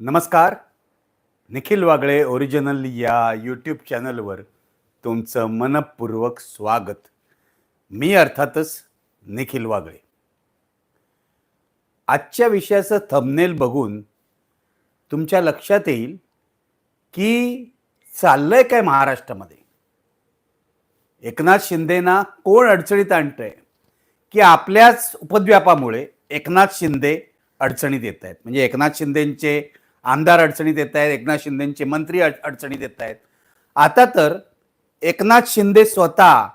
नमस्कार. निखिल वागळे ओरिजिनल या यूट्यूब चॅनलवर तुमचं मनपूर्वक स्वागत. मी अर्थातच निखिल वागळे. आजच्या विषयाचं थंबनेल बघून तुमच्या लक्षात येईल की चाललंय काय महाराष्ट्रामध्ये? एकनाथ शिंदेना कोण अडचणीत आणतंय? की आपल्याच उपद्व्यापामुळे एकनाथ शिंदे अडचणीत येत आहेत म्हणजे एकनाथ शिंदेंचे आमदार अडचणीत येत आहेत एकनाथ शिंदेचे मंत्री अडचणीत येत आहेत. आता तर एकनाथ शिंदे स्वतः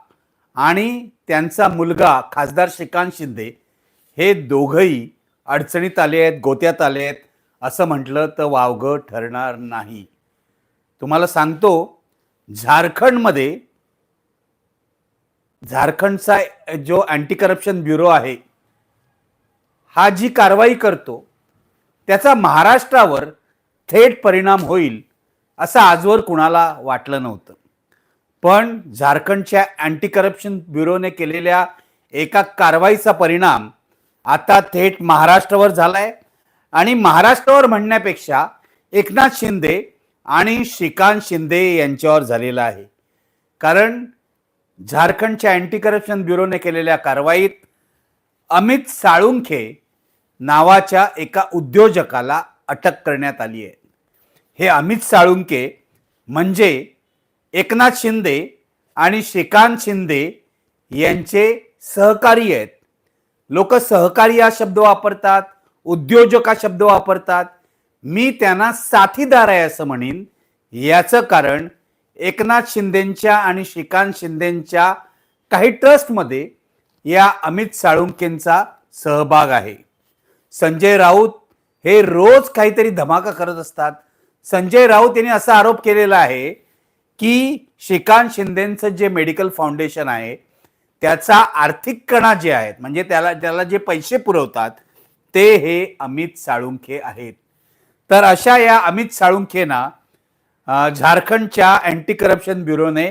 आणि त्यांचा मुलगा खासदार श्रीकांत शिंदे हे दोघंही अडचणीत आले आहेत गोत्यात आले आहेत असं म्हटलं तर वावगं ठरणार नाही. तुम्हाला सांगतो झारखंडमध्ये झारखंडचा जो अँटी करप्शन ब्युरो आहे हा जी कारवाई करतो त्याचा महाराष्ट्रावर थेट परिणाम होईल असं आजवर कुणाला वाटलं नव्हतं. पण झारखंडच्या अँटी करप्शन ब्युरोने केलेल्या एका कारवाईचा परिणाम आता थेट महाराष्ट्रावर झालाय आणि महाराष्ट्रावर म्हणण्यापेक्षा एकनाथ शिंदे आणि श्रीकांत शिंदे यांच्यावर झालेला आहे. कारण झारखंडच्या अँटी करप्शन ब्युरोने केलेल्या कारवाईत अमित साळुंखे नावाच्या एका उद्योजकाला अटक करण्यात आली आहे. हे अमित साळुंके म्हणजे एकनाथ शिंदे आणि श्रीकांत शिंदे यांचे सहकारी आहेत. लोक सहकारी हा शब्द वापरतात उद्योजक हा शब्द वापरतात. मी त्यांना साथीदार आहे असं म्हणेन. याचं कारण एकनाथ शिंदेंच्या आणि श्रीकांत शिंदेंच्या काही ट्रस्टमध्ये या अमित साळुंकेंचा सहभाग आहे. संजय राऊत हे रोज काहीतरी धमाका करत असतात. संजय राऊत यांनी असा आरोप केलेला आहे की श्रीकांत शिंदेचं जे मेडिकल फाउंडेशन आहे त्याचा आर्थिक कणा जे आहेत म्हणजे त्याला त्याला जे पैसे पुरवतात ते हे अमित साळुंखे आहेत. तर अशा या अमित साळुंखेना झारखंडच्या अँटी करप्शन ब्युरोने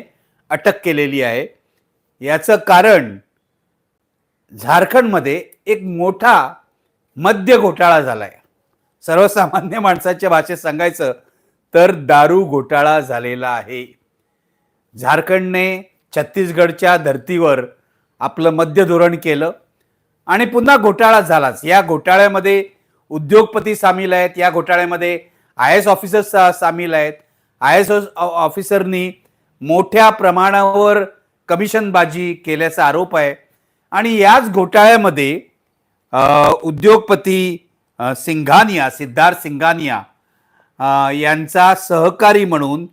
अटक केलेली आहे. याचं कारण झारखंडमध्ये एक मोठा मद्य घोटाळा झालाय. सर्वसामान्य माणसाच्या भाषेत सांगायचं तर दारू घोटाळा झालेला आहे. झारखंडने छत्तीसगडच्या धर्तीवर आपलं मद्य धोरण केलं आणि पुन्हा घोटाळा झालाच. या घोटाळ्यामध्ये उद्योगपती सामील आहेत या घोटाळ्यामध्ये आय एस ऑफिसर्स सामील आहेत. आय एस ऑफिसरनी मोठ्या प्रमाणावर कमिशनबाजी केल्याचा आरोप आहे. आणि याच घोटाळ्यामध्ये उद्योगपती सिंघानिया सिद्धार्थ सिंघानिया यांचा सहकारी म्हणून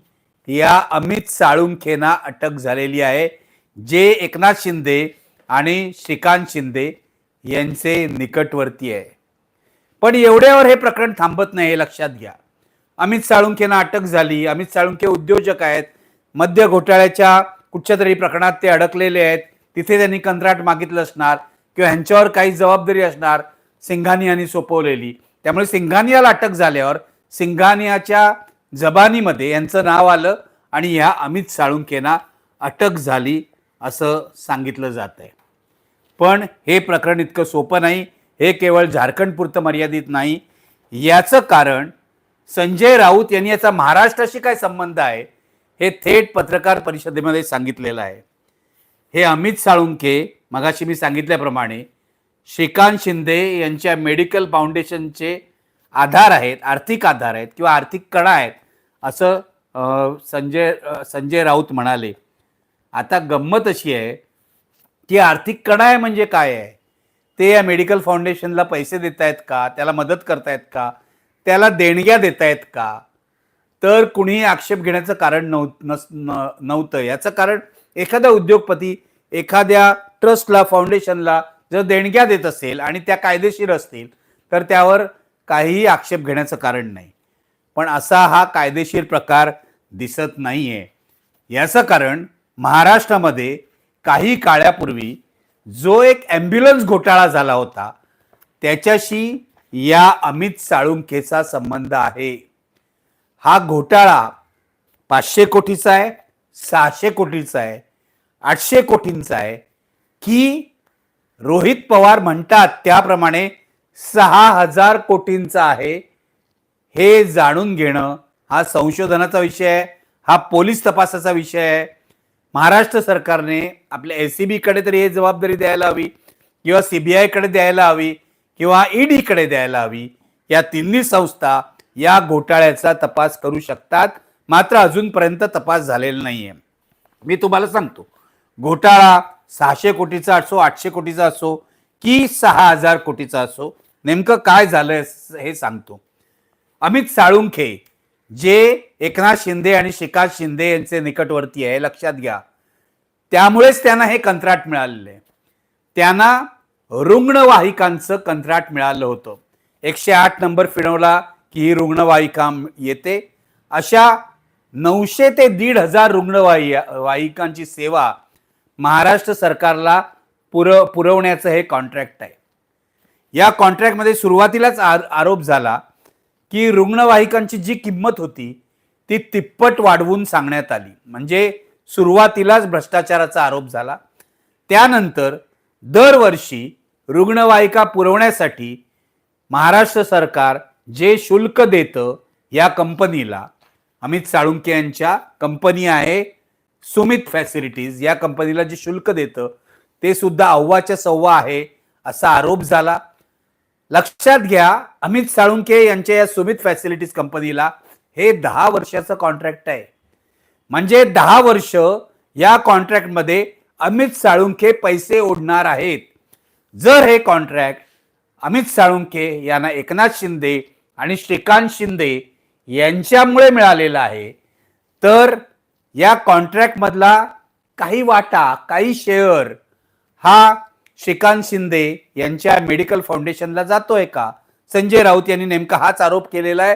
या अमित साळुंखेना अटक झालेली आहे. जे एकनाथ शिंदे आणि श्रीकांत शिंदे यांचे निकटवर्ती आहे. पण एवढ्यावर हे प्रकरण थांबत नाही हे लक्षात घ्या. अमित साळुंखेना अटक झाली. अमित साळुंखे उद्योजक आहेत. मद्य घोटाळ्याच्या कुठच्या तरी प्रकरणात ते अडकलेले आहेत. तिथे त्यांनी कंत्राट मागितलं असणार किंवा ह्यांच्यावर काही जबाबदारी असणार सिंघानियानी सोपवलेली. त्यामुळे सिंघानियाला अटक झाल्यावर सिंघानियाच्या जबानीमध्ये यांचं नाव आलं आणि ह्या अमित साळुंखेना अटक झाली असं सांगितलं जात आहे. पण हे प्रकरण इतकं सोपं नाही हे केवळ झारखंडपुरतं मर्यादित नाही. याचं कारण संजय राऊत यांनी याचा महाराष्ट्राशी काय संबंध आहे हे थेट पत्रकार परिषदेमध्ये सांगितलेलं आहे. हे अमित साळुंके मगाशी मी सांगितल्याप्रमाणे श्रीकांत शिंदे यांच्या मेडिकल फाउंडेशनचे आधार आहेत आर्थिक आधार आहेत किंवा आर्थिक कणा आहेत असं संजय संजय राऊत म्हणाले. आता गंमत अशी आहे की आर्थिक कणा आहे म्हणजे काय आहे? ते या मेडिकल फाउंडेशनला पैसे देत आहेत का? त्याला मदत करतायत का? त्याला देणग्या देत आहेत का? तर कुणीही आक्षेप घेण्याचं कारण नव्ह नस न- नव्हतं. याचं कारण एखादा उद्योगपती एखाद्या ट्रस्टला फाउंडेशनला जर देणग्या देत असेल आणि त्या कायदेशीर असतील तर त्यावर काहीही आक्षेप घेण्याचं कारण नाही. पण असा हा कायदेशीर प्रकार दिसत नाही आहे याचं कारण महाराष्ट्रामध्ये काही काळापूर्वी जो एक ॲम्ब्युलन्स घोटाळा झाला होता त्याच्याशी या अमित साळुंखेचा संबंध आहे. हा घोटाळा पाचशे कोटीचा आहे सहाशे कोटीचा आहे आठशे कोटींचा आहे की रोहित पवार म्हणतात त्याप्रमाणे सहा हजार कोटींचा आहे. हे जाणून घेणं हा संशोधनाचा विषय आहे. हा पोलीस तपासाचा विषय आहे. महाराष्ट्र सरकारने आपल्या एस सी बीकडे तरी हे जबाबदारी द्यायला हवी किंवा सी बी आयकडे द्यायला हवी किंवा ईडीकडे द्यायला हवी. या तिन्ही संस्था या घोटाळ्याचा तपास करू शकतात. मात्र अजूनपर्यंत तपास झालेला नाहीये. मी तुम्हाला सांगतो. घोटाळा सहाशे कोटीचा असो आठशे कोटीचा असो की सहा हजार कोटीचा असो नेमकं काय झालंय हे सांगतो. अमित साळुंखे जे एकनाथ शिंदे आणि श्रीकांत शिंदे यांचे निकटवर्ती आहे लक्षात घ्या. त्यामुळेच त्यांना हे कंत्राट मिळालेलं आहे. त्यांना रुग्णवाहिकांचं कंत्राट मिळालं होतं. एकशे आठ नंबर फिरवला की ही रुग्णवाहिका येते. अशा नऊशे ते दीड हजार रुग्णवाही वाहिकांची सेवा महाराष्ट्र सरकारला पुर पुरवण्याचं हे कॉन्ट्रॅक्ट आहे. या कॉन्ट्रॅक्टमध्ये सुरुवातीलाच आर आरोप झाला की रुग्णवाहिकांची जी किंमत होती ती तिप्पट वाढवून सांगण्यात आली. म्हणजे सुरुवातीलाच भ्रष्टाचाराचा आरोप झाला. त्यानंतर दरवर्षी रुग्णवाहिका पुरवण्यासाठी महाराष्ट्र सरकार जे शुल्क देतं या कंपनीला अमित साळुंके यांच्या कंपनी आहे सुमित फॅसिलिटीज या कंपनीला जे शुल्क देतं ते सुद्धा अव्वाच्या सव्वा आहे असा आरोप झाला. लक्षात घ्या अमित साळुंके यांच्या या सुमित फॅसिलिटीज कंपनीला हे दहा वर्षाचं कॉन्ट्रॅक्ट आहे. म्हणजे दहा वर्ष या कॉन्ट्रॅक्टमध्ये अमित साळुंके पैसे ओढणार आहेत. जर हे कॉन्ट्रॅक्ट अमित साळुंके यांना एकनाथ शिंदे आणि श्रीकांत शिंदे यांच्यामुळे मिळालेलं आहे तर या कॉन्ट्रॅक्टमधला काही वाटा काही शेअर हा श्रीकांत शिंदे यांच्या मेडिकल फाउंडेशनला जातोय का? संजय राऊत यांनी नेमका हाच आरोप केलेला आहे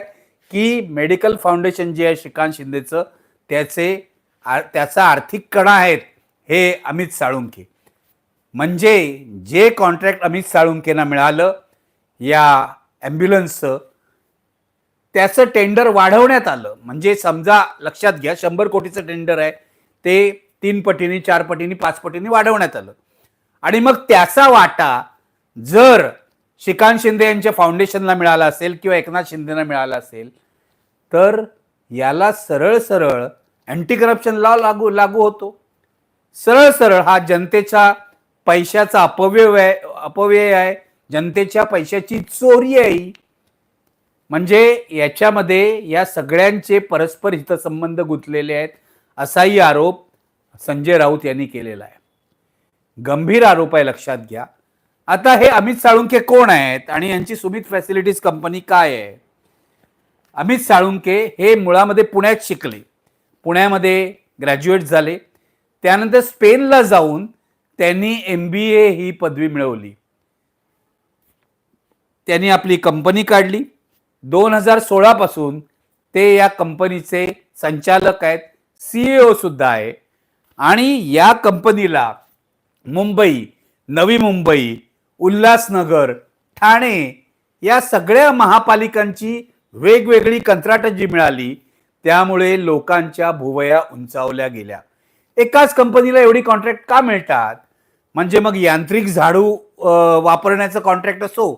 की मेडिकल फाउंडेशन जे आहे श्रीकांत शिंदेचं त्याचे आ- त्याचा आर्थिक कणा आहेत हे अमित साळुंके म्हणजे जे कॉन्ट्रॅक्ट अमित साळुंकेना मिळालं या ॲम्ब्युलन्सचं त्याचं टेंडर वाढवण्यात आलं. म्हणजे समजा लक्षात घ्या शंभर कोटीचं टेंडर आहे ते तीन पटीने चार पटीने पाच पटीने वाढवण्यात आलं. आणि मग त्याचा वाटा जर श्रीकांत शिंदे यांच्या फाउंडेशनला मिळाला असेल किंवा एकनाथ शिंदेना मिळाला असेल तर याला सरळ सरळ अँटी करप्शन लॉ लागू लागू होतो. सरळ सरळ हा जनतेच्या पैशाचा अपव्यय आहे अपव्यय आहे. जनतेच्या पैशाची चोरी आहे म्हणजे याच्यामध्ये या सगळ्यांचे परस्पर हितसंबंध गुंतलेले आहेत असाही आरोप संजय राऊत यांनी केलेला आहे. गंभीर आरोप आहे लक्षात घ्या. आता हे अमित साळुंके कोण आहेत आणि यांची सुमित फॅसिलिटीज कंपनी काय आहे? अमित साळुंके हे मुळामध्ये पुण्यात शिकले. पुण्यामध्ये ग्रॅज्युएट झाले. त्यानंतर स्पेनला जाऊन त्यांनी एम बी ए ही पदवी मिळवली. त्यांनी आपली कंपनी काढली. दोन हजार सोळापासून ते या कंपनीचे संचालक आहेत सीईओ सुद्धा आहे. आणि या कंपनीला मुंबई नवी मुंबई उल्हासनगर ठाणे या सगळ्या महापालिकांची वेगवेगळी कंत्राटं जी मिळाली. त्यामुळे लोकांच्या भुवया उंचावल्या गेल्या. एकाच कंपनीला एवढी कॉन्ट्रॅक्ट का मिळतात? म्हणजे मग यांत्रिक झाडू वापरण्याचं कॉन्ट्रॅक्ट असो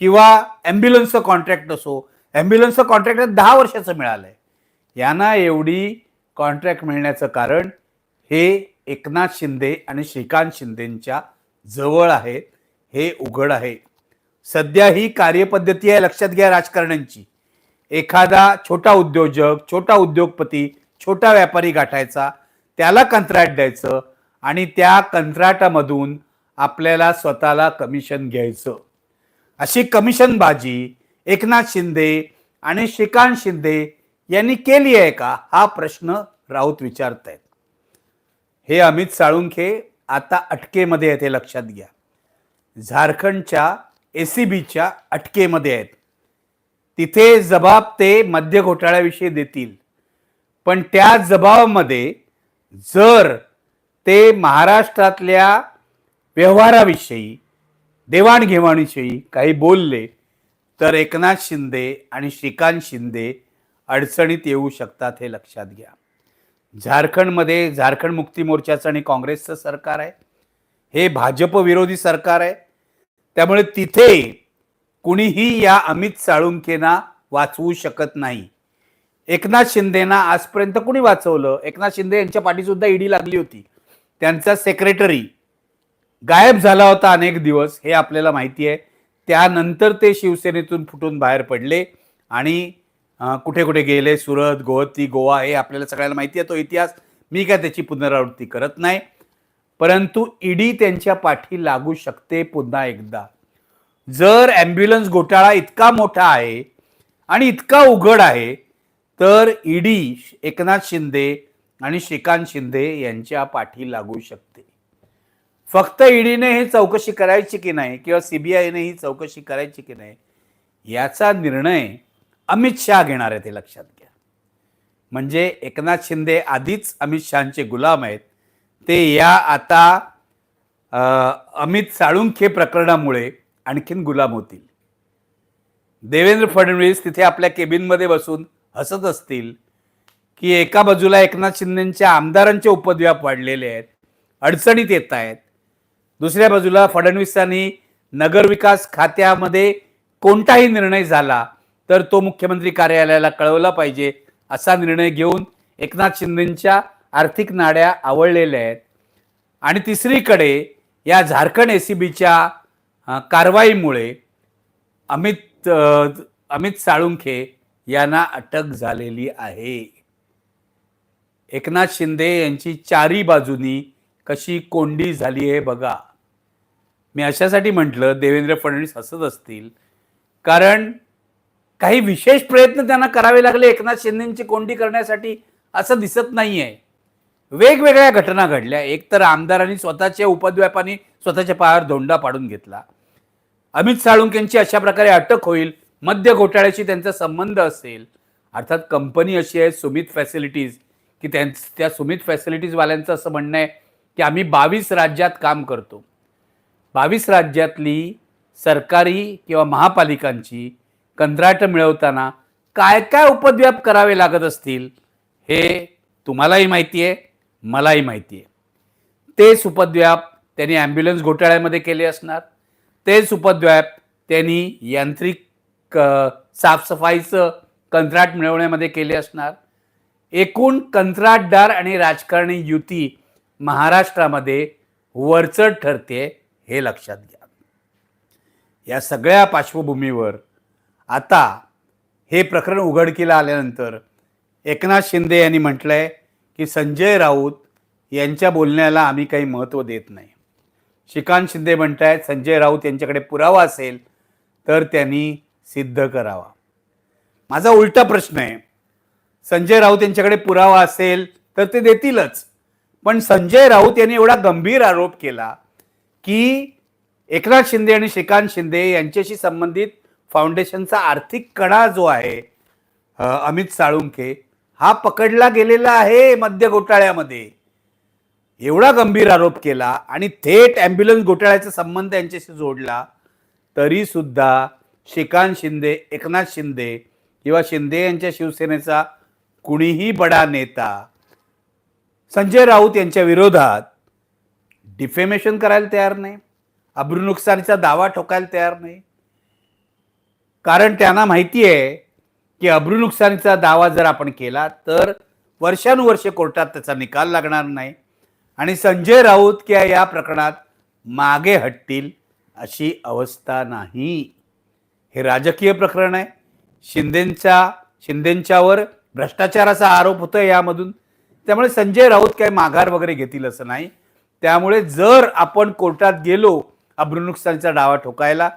किंवा ॲम्ब्युलन्सचं कॉन्ट्रॅक्ट असो ॲम्ब्युलन्सचं कॉन्ट्रॅक्ट दहा वर्षाचं मिळालं आहे यांना एवढी कॉन्ट्रॅक्ट मिळण्याचं कारण हे एकनाथ शिंदे आणि श्रीकांत शिंदेंच्या जवळ आहेत हे उघड आहे. सध्या ही कार्यपद्धती आहे लक्षात घ्या राजकारण्यांची. एखादा छोटा उद्योजक छोटा उद्योगपती छोटा व्यापारी गाठायचा त्याला कंत्राट द्यायचं आणि त्या कंत्राटामधून आपल्याला स्वतःला कमिशन घ्यायचं. अशी कमिशनबाजी एकनाथ शिंदे आणि श्रीकांत शिंदे यांनी केली आहे का? हा प्रश्न राऊत विचारत आहेत हे अमित साळुंखे आता अटकेमध्ये आहेत हे लक्षात घ्या. झारखंडच्या ए सी बीच्या अटकेमध्ये आहेत. तिथे जबाब ते मद्य घोटाळ्याविषयी देतील. पण त्या जबाबामध्ये जर ते महाराष्ट्रातल्या व्यवहाराविषयी देवाणघेवाणीविषयी काही बोलले तर एकनाथ शिंदे आणि श्रीकांत शिंदे अडचणीत येऊ शकतात हे लक्षात घ्या. झारखंडमध्ये झारखंड मुक्ती मोर्चाचं आणि काँग्रेसचं सरकार आहे. हे भाजप विरोधी सरकार आहे. त्यामुळे तिथे कुणीही या अमित साळुंकेना वाचवू शकत नाही. एकनाथ शिंदेना आजपर्यंत कुणी वाचवलं? एकनाथ शिंदे यांच्या पाठीसुद्धा ईडी लागली होती. त्यांचा सेक्रेटरी गायब झाला होता अनेक दिवस हे आपल्याला माहिती आहे. त्यानंतर ते शिवसेनेतून फुटून बाहेर पडले आणि कुठे कुठे गेले सुरत गोहती गोवा हे आपल्याला सगळ्याला माहिती आहे. तो इतिहास मी काय त्याची पुनरावृत्ती करत नाही. परंतु ईडी त्यांच्या पाठी लागू शकते पुन्हा एकदा. जर ॲम्ब्युलन्स घोटाळा इतका मोठा आहे आणि इतका उघड आहे तर ईडी एकनाथ शिंदे आणि श्रीकांत शिंदे यांच्या पाठी लागू शकते. फक्त ईडीने ही चौकशी करायची की नाही किंवा सीबीआयने ही चौकशी करायची की नाही याचा निर्णय अमित शहा घेणार आहेत हे लक्षात घ्या. म्हणजे एकनाथ शिंदे आधीच अमित शहाचे गुलाम आहेत. ते या आता अमित साळुंखे प्रकरणामुळे आणखीन गुलाम होतील. देवेंद्र फडणवीस तिथे आपल्या केबिनमध्ये बसून हसत असतील की एका बाजूला एकनाथ शिंदेच्या आमदारांचे उपद्व्याप वाढलेले आहेत अडचणीत येत आहेत. दुसऱ्या बाजूला फडणवीसांनी नगरविकास खात्यामध्ये कोणताही निर्णय झाला तर तो मुख्यमंत्री कार्यालयाला कळवला पाहिजे असा निर्णय घेऊन एकनाथ शिंदेच्या आर्थिक नाड्या आवळलेल्या आहेत. आणि तिसरीकडे या झारखंड एसीबीच्या कारवाईमुळे अमित अमित साळुंखे यांना अटक झालेली आहे. एकनाथ शिंदे यांची चारी बाजूनी कशी कोंडी झाली आहे बघा. मी अशासाठी म्हटलं देवेंद्र फडणवीस हसत असतील. कारण काही विशेष प्रयत्न त्यांना करावे लागले. एकनाथ शिंदेची कोंडी करण्यासाठी असं दिसत नाहीये. वेगवेगळ्या घटना घडल्या. एक तर आमदारांनी स्वतःच्या उपद्व्यापाने स्वतःच्या पायावर धोंडा पाडून घेतला. अमित साळुंकेंची अशा प्रकारे अटक होईल मद्य घोटाळ्याशी त्यांचा संबंध असेल. अर्थात कंपनी अशी आहे सुमित फॅसिलिटीज की त्यां त्या सुमित फॅसिलिटीजवाल्यांचं असं म्हणणं आहे की आम्ही बावीस राज्यात काम करतो. बावीस राज्यातली सरकारी किंवा महापालिकांची कंत्राटं मिळवताना काय काय उपद्व्याप करावे लागत असतील हे तुम्हालाही माहिती आहे मलाही माहिती आहे तेच उपद्व्याप त्यांनी ॲम्ब्युलन्स घोटाळ्यामध्ये केले असणार. तेच उपद्व्याप त्यांनी यांत्रिक साफसफाईचं कंत्राट मिळवण्यामध्ये केले असणार. एकूण कंत्राटदार आणि राजकारणी युती महाराष्ट्रामध्ये वरचढ ठरते हे लक्षात घ्या. या सगळ्या पार्श्वभूमीवर आता हे प्रकरण उघडकीला आल्यानंतर एकनाथ शिंदे यांनी म्हटलं आहे की संजय राऊत यांच्या बोलण्याला आम्ही काही महत्त्व देत नाही. श्रीकांत शिंदे म्हणतायत संजय राऊत यांच्याकडे पुरावा असेल तर त्यांनी सिद्ध करावा. माझा उलटा प्रश्न आहे संजय राऊत यांच्याकडे पुरावा असेल तर ते देतीलच. पण संजय राऊत यांनी एवढा गंभीर आरोप केला की एकनाथ शिंदे आणि श्रीकांत शिंदे यांच्याशी संबंधित फाउंडेशनचा आर्थिक कणा जो आहे अमित साळुंखे हा पकडला गेलेला आहे मद्य घोटाळ्यामध्ये. एवढा गंभीर आरोप केला आणि थेट ॲम्ब्युलन्स घोटाळ्याचा संबंध यांच्याशी जोडला तरी सुद्धा श्रीकांत शिंदे एकनाथ शिंदे किंवा शिंदे यांच्या शिवसेनेचा कुणीही बडा नेता संजय राऊत यांच्या विरोधात डिफेमेशन करायला तयार नाही अब्रुनुकसानीचा दावा ठोकायला तयार नाही. कारण त्यांना माहिती आहे की अब्रू नुकसानीचा दावा जर आपण केला तर वर्षानुवर्षे कोर्टात त्याचा निकाल लागणार नाही. आणि संजय राऊत किंवा या प्रकरणात मागे हटतील अशी अवस्था नाही. हे राजकीय प्रकरण आहे. शिंदेंच्या शिंदेंच्यावर भ्रष्टाचाराचा आरोप होतोय यामधून. त्यामुळे संजय राऊत काही माघार वगैरे घेतील असं नाही. त्यामुळे जर आपण कोर्टात गेलो अब्रू नुकसानीचा डावा ठोकायला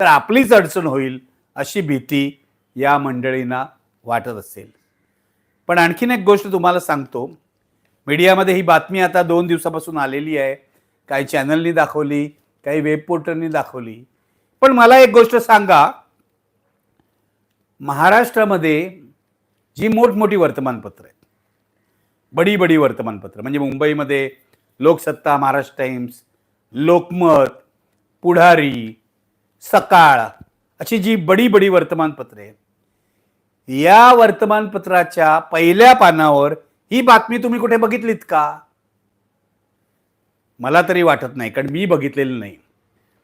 तर आपलीच अडचण होईल अशी भीती या मंडळींना वाटत असेल. पण आणखीन एक गोष्ट तुम्हाला सांगतो. मीडियामध्ये ही बातमी आता दोन दिवसापासून आलेली आहे. काही चॅनलनी दाखवली काही वेब पोर्टलनी दाखवली. पण मला एक गोष्ट सांगा. महाराष्ट्रामध्ये जी मोठमोठी वर्तमानपत्र आहेत बडी बडी वर्तमानपत्र म्हणजे मुंबईमध्ये लोकसत्ता महाराष्ट्र टाइम्स लोकमत पुढारी सकाळ अशी जी बडी बडी वर्तमानपत्रे या वर्तमानपत्राच्या पहिल्या पानावर ही बातमी तुम्ही कुठे बघितलीत का? मला तरी वाटत नाही कारण मी बघितलेलं नाही.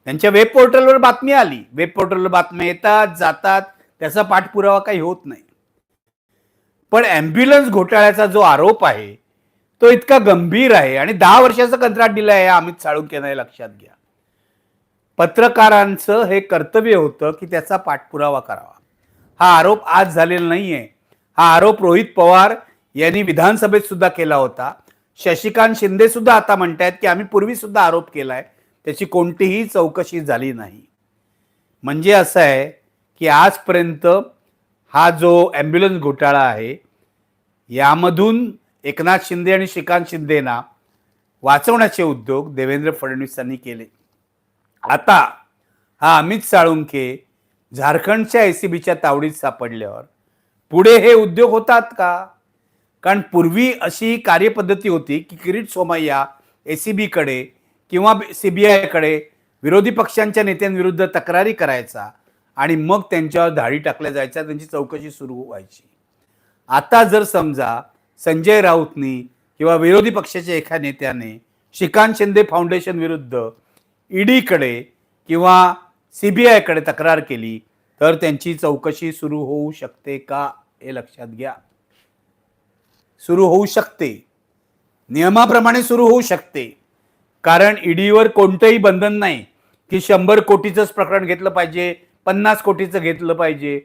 त्यांच्या वेब पोर्टलवर बातमी आली. वेब पोर्टलवर बातम्या येतात जातात. त्याचा पाठपुरावा काही होत नाही. पण ॲम्ब्युलन्स घोटाळ्याचा जो आरोप आहे तो इतका गंभीर आहे आणि दहा वर्षाचं कंत्राट दिलं आहे अमित साळुंके लक्षात घ्या. पत्रकारांचं हे कर्तव्य होतं की त्याचा पाठपुरावा करावा. हा आरोप आज झालेला नाही आहे हा आरोप रोहित पवार यांनी विधानसभेत सुद्धा केला होता. शशिकांत शिंदे सुद्धा आता म्हणतायत की आम्ही पूर्वी सुद्धा आरोप केलाय. त्याची कोणतीही चौकशी झाली नाही. म्हणजे असं आहे की आजपर्यंत हा जो ॲम्ब्युलन्स घोटाळा आहे यामधून एकनाथ शिंदे आणि श्रीकांत शिंदेना वाचवण्याचे उद्योग देवेंद्र फडणवीसांनी केले. आता हा अमित साळुंखे झारखंडच्या एसीबीच्या तावडीत सापडल्यावर पुढे हे उद्योग होतात का? कारण पूर्वी अशी कार्यपद्धती होती की किरीट सोमय्या एसीबीकडे किंवा सीबीआयकडे विरोधी पक्षांच्या नेत्यांविरुद्ध तक्रारी करायचा आणि मग त्यांच्यावर धाडी टाकल्या जायच्या त्यांची चौकशी सुरू व्हायची. आता जर समजा संजय राऊतनी किंवा विरोधी पक्षाच्या एका नेत्याने श्रीकांत शिंदे फाउंडेशन विरुद्ध ईडीकडे किंवा सी बी आयकडे तक्रार केली तर त्यांची चौकशी सुरू होऊ शकते का हे लक्षात घ्या. सुरू होऊ शकते. नियमाप्रमाणे सुरू होऊ शकते. कारण ईडीवर कोणतंही बंधन नाही की शंभर कोटीचंच प्रकरण घेतलं पाहिजे पन्नास कोटीचं घेतलं पाहिजे.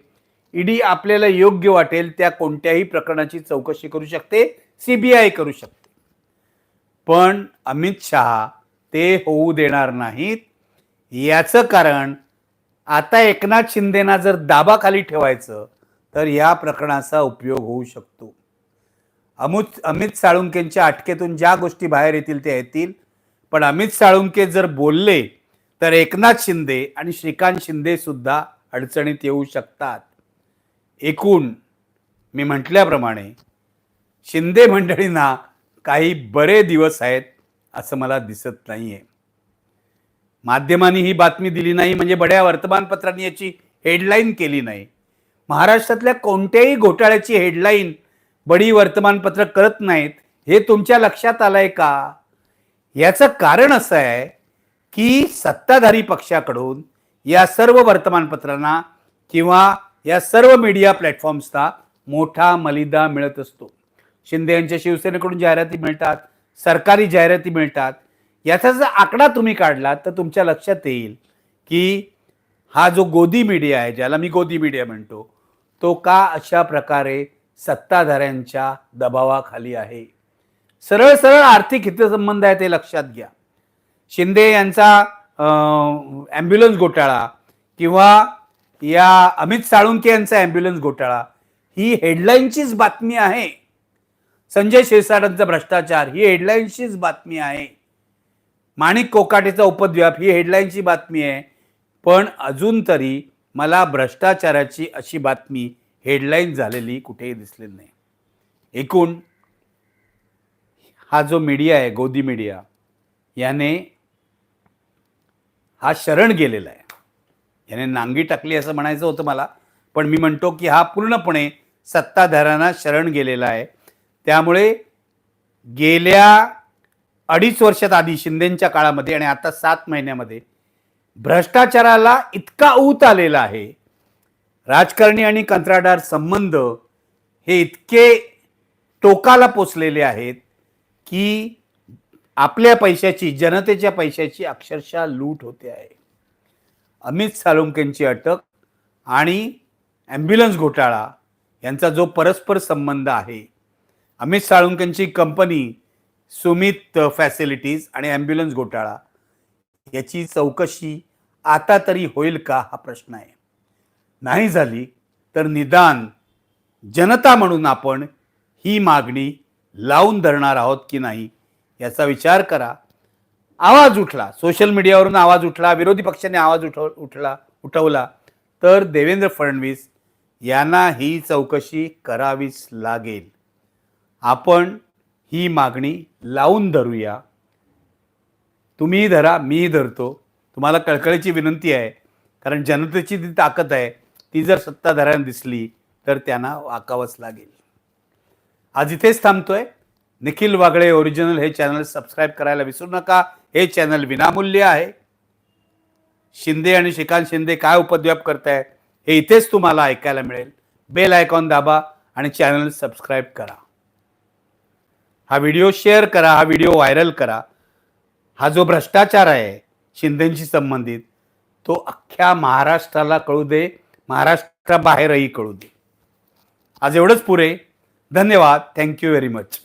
ईडी आपल्याला योग्य वाटेल त्या कोणत्याही प्रकरणाची चौकशी करू शकते सीबीआय करू शकते. पण अमित शहा ते होऊ देणार नाहीत. याचं कारण आता एकनाथ शिंदेना जर दाबाखाली ठेवायचं तर या प्रकरणाचा उपयोग होऊ शकतो. अमुत अमित साळुंकेंच्या अटकेतून ज्या गोष्टी बाहेर येतील त्या येतील. पण अमित साळुंके जर बोलले तर एकनाथ शिंदे आणि श्रीकांत शिंदे सुद्धा अडचणीत येऊ शकतात. एकूण मी म्हटल्याप्रमाणे शिंदे मंडळींना काही बरे दिवस आहेत असं मला दिसत नाहीये. माध्यमांनी ही बातमी दिली नाही म्हणजे बड्या वर्तमानपत्रांनी याची हेडलाईन केली नाही. महाराष्ट्रातल्या कोणत्याही घोटाळ्याची हेडलाईन बडी वर्तमानपत्र करत नाहीत हे तुमच्या लक्षात आलंय का? याचं कारण असं आहे की सत्ताधारी पक्षाकडून या सर्व वर्तमानपत्रांना किंवा या सर्व मीडिया प्लॅटफॉर्म्सना मोठा मलिदा मिळत असतो. शिंदे यांच्या शिवसेनेकडून जाहिराती मिळतात सरकारी जाहिराती मिळतात याचा जर आकडा तुम्ही काढला तर तुमच्या लक्षात येईल की हा जो गोदी मीडिया आहे ज्याला मी गोदी मीडिया म्हणतो तो का अशा प्रकारे सत्ताधाऱ्यांच्या दबावाखाली आहे? सरळ सरळ आर्थिक हितसंबंध आहे ते लक्षात घ्या. शिंदे यांचा ॲम्ब्युलन्स घोटाळा किंवा या अमित साळुंके यांचा ॲम्ब्युलन्स घोटाळा ही हेडलाईनचीच बातमी आहे. संजय शिरसाटांचा भ्रष्टाचार ही हेडलाईनचीच बातमी आहे. माणिक कोकाटेचा उपद्व्याप ही हेडलाईनची बातमी आहे. पण अजून तरी मला भ्रष्टाचाराची अशी बातमी हेडलाईन झालेली कुठेही दिसली नाही. एकूण हा जो मीडिया आहे गोदी मीडिया याने हा शरण गेलेला आहे. याने नांगी टाकली असं म्हणायचं होतं मला पण मी म्हणतो की हा पूर्णपणे सत्ताधाऱ्यांना शरण गेलेला आहे. त्यामुळे गेल्या अडीच वर्षात आधी शिंदेच्या काळामध्ये आणि आता सात महिन्यामध्ये भ्रष्टाचाराला इतका ऊत आलेला आहे. राजकारणी आणि कंत्राटदार संबंध हे इतके टोकाला पोचलेले आहेत की आपल्या पैशाची जनतेच्या पैशाची अक्षरशः लूट होते आहे. अमित साळुंकेंची अटक आणि ॲम्ब्युलन्स घोटाळा यांचा जो परस्पर संबंध आहे अमित साळुंकेंची कंपनी सुमित फॅसिलिटीज आणि ॲम्ब्युलन्स घोटाळा याची चौकशी आता तरी होईल का हा प्रश्न आहे. नाही झाली तर निदान जनता म्हणून आपण ही मागणी लावून धरणार आहोत की नाही याचा विचार करा. आवाज उठला सोशल मीडियावरून आवाज उठला विरोधी पक्षाने आवाज उठव उठला उठवला तर देवेंद्र फडणवीस यांना ही चौकशी करावीच लागेल. आपण ही मागणी लावून धरूया. तुम्हीही धरा मीही धरतो. तुम्हाला कळकळीची विनंती आहे कारण जनतेची जी ताकद आहे ती जर सत्ताधाऱ्यांना दिसली तर त्यांना वाकावंच लागेल. आज इथेच थांबतोय. निखिल वागळे ओरिजिनल हे चॅनल सबस्क्राईब करायला विसरू नका. हे चॅनल विनामूल्य आहे. शिंदे आणि श्रीकांत शिंदे काय उपद्व्याप करताय हे इथेच तुम्हाला ऐकायला मिळेल. बेल आयकॉन दाबा आणि चॅनल सबस्क्राईब करा. हा व्हिडिओ शेअर करा हा व्हिडिओ व्हायरल करा. हा जो भ्रष्टाचार आहे शिंदेशी संबंधित तो अख्ख्या महाराष्ट्राला कळू दे महाराष्ट्राबाहेरही कळू दे. आज एवढंच पुरे. धन्यवाद. Thank you very much